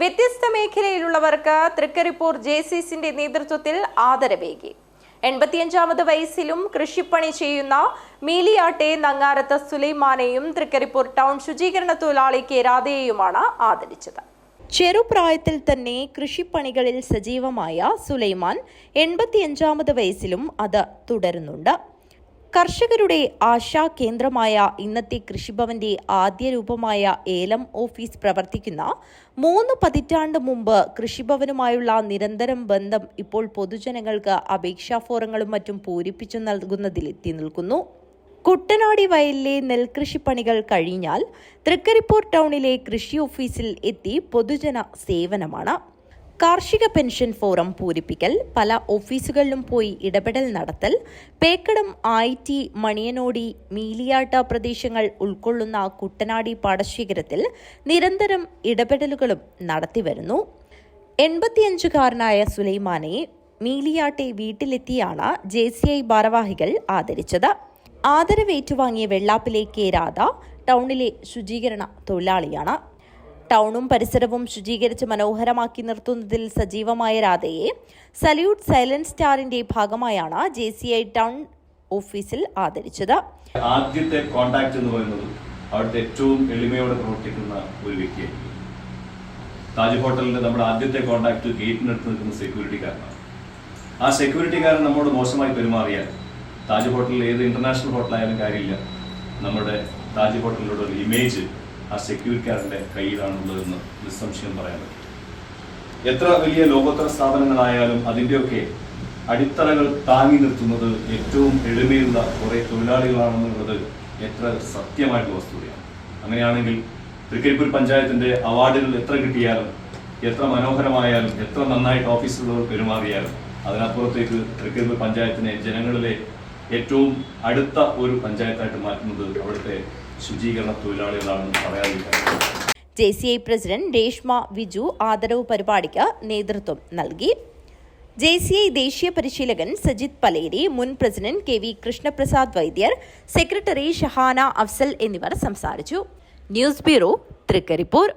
വ്യത്യസ്ത മേഖലയിലുള്ളവർക്ക് തൃക്കരിപ്പൂർ ജെ സിന്റെ നേതൃത്വത്തിൽ ആദരവേകി. എൺപത്തിയഞ്ചാമത് വയസ്സിലും കൃഷിപ്പണി ചെയ്യുന്ന മീലിയാട്ടെ നങ്ങാരത്ത് സുലൈമാനെയും തൃക്കരിപ്പൂർ ടൗൺ ശുചീകരണ തൊഴിലാളി കെ രാധയെയുമാണ് ആദരിച്ചത്. ചെറുപ്രായത്തിൽ തന്നെ കൃഷിപ്പണികളിൽ സജീവമായ സുലൈമാൻ എൺപത്തിയഞ്ചാമത് വയസ്സിലും അത് തുടരുന്നുണ്ട്. കർഷകരുടെ ആശാ കേന്ദ്രമായ ഇന്നത്തെ കൃഷിഭവന്റെ ആദ്യ രൂപമായ ഏലം ഓഫീസ് പ്രവർത്തിക്കുന്ന മൂന്ന് പതിറ്റാണ്ട് മുമ്പ് കൃഷിഭവനുമായുള്ള നിരന്തരം ബന്ധം ഇപ്പോൾ പൊതുജനങ്ങൾക്ക് അപേക്ഷാ ഫോറങ്ങളും മറ്റും പൂരിപ്പിച്ചു നൽകുന്നതിലെത്തി നിൽക്കുന്നു. കുട്ടനാടി വയലിലെ നെൽകൃഷിപ്പണികൾ കഴിഞ്ഞാൽ തൃക്കരിപ്പൂർ ടൗണിലെ കൃഷി ഓഫീസിൽ എത്തി പൊതുജന സേവനമാണ്. കാർഷിക പെൻഷൻ ഫോറം പൂരിപ്പിക്കൽ പല ഓഫീസുകളിലും പോയി ഇടപെടൽ നടത്തൽ പേക്കടം ഐ മണിയനോടി മീലിയാട്ട പ്രദേശങ്ങൾ ഉൾക്കൊള്ളുന്ന കുട്ടനാടി പാടശേഖരത്തിൽ നിരന്തരം ഇടപെടലുകളും നടത്തിവരുന്നു. എൺപത്തിയഞ്ചുകാരനായ സുലൈമാനെ മീലിയാട്ടെ വീട്ടിലെത്തിയാണ് ജെ സി ഐ ഭാരവാഹികൾ ആദരിച്ചത്. ആദരവേറ്റുവാങ്ങിയ വെള്ളാപ്പിലെ കെ രാധ ടൗണിലെ ശുചീകരണ തൊഴിലാളിയാണ്. ടൗണും പരിസരവും ശുചീകരിച്ച് മനോഹരമാക്കി നിർത്തുന്നതിൽ സജീവമായ രാധയെ സല്യൂട്ട് സൈലന്റ് സ്റ്റാറിന്റെ ഭാഗമായാണ് ജെ സി ഐ ടൗൺ ഓഫീസിൽ ആദരിച്ചത്. ആദ്യത്തെ കോണ്ടാക്ട് എന്ന് പറയുന്നത് അവിടുത്തെ ഏറ്റവും എളിമയോടെ പ്രവർത്തിക്കുന്ന ഒരു വ്യക്തിയായിരിക്കും. താജ് ഹോട്ടലിന്റെ നമ്മുടെ ആദ്യത്തെ കോണ്ടാക്ട് ഗേറ്റിനടുത്ത് നിൽക്കുന്ന സെക്യൂരിറ്റിക്കാരനാണ് ആ സെക്യൂരിറ്റിക്കാരൻ നമ്മോട് മോശമായി പെരുമാറിയാൽ താജ് ഹോട്ടലിൽ ഏത് ഇന്റർനാഷണൽ ഹോട്ടലായാലും കാര്യമില്ല. നമ്മുടെ താജ് ഹോട്ടലിലുള്ള ഒരു ഇമേജ് ആ സെക്യൂരിറ്റിക്കാരന്റെ കയ്യിലാണുള്ളതെന്ന് നിസ്സംശയം പറയാൻ പറ്റും. എത്ര വലിയ ലോകോത്തര സ്ഥാപനങ്ങളായാലും അതിന്റെയൊക്കെ അടിത്തറകൾ താങ്ങി നിർത്തുന്നത് ഏറ്റവും എളിമയുള്ള കുറെ തൊഴിലാളികളാണെന്നുള്ളത് എത്ര സത്യമായിട്ടുള്ള വസ്തുതയാണ്. അങ്ങനെയാണെങ്കിൽ തൃക്കരിപ്പൂർ പഞ്ചായത്തിന്റെ അവാർഡുകൾ എത്ര കിട്ടിയാലും എത്ര മനോഹരമായാലും എത്ര നന്നായിട്ട് ഓഫീസുള്ളവർ പെരുമാറിയാലും അതിനപ്പുറത്തേക്ക് തൃക്കരിപ്പൂർ പഞ്ചായത്തിനെ ജനങ്ങളിലെ ഏറ്റവും അടുത്ത ഒരു പഞ്ചായത്തായിട്ട് മാറ്റുന്നത് അവിടുത്തെ ശുചീകരണ തൊഴിലാളികളാണെന്ന് പറയാതിരിക്കാൻ. J C I president Reshma Viju ആദരവ് പരിപാടിക്ക് നേതൃത്വം നൽകി. ജെ സി ഐ ദേശീയ പരിശീലകൻ സജിത് പലേരി മുൻ president K V Krishnaprasad Vaidyar secretary Shahana Afsal എന്നിവർ സംസാരിച്ചു. News bureau Trikaripur.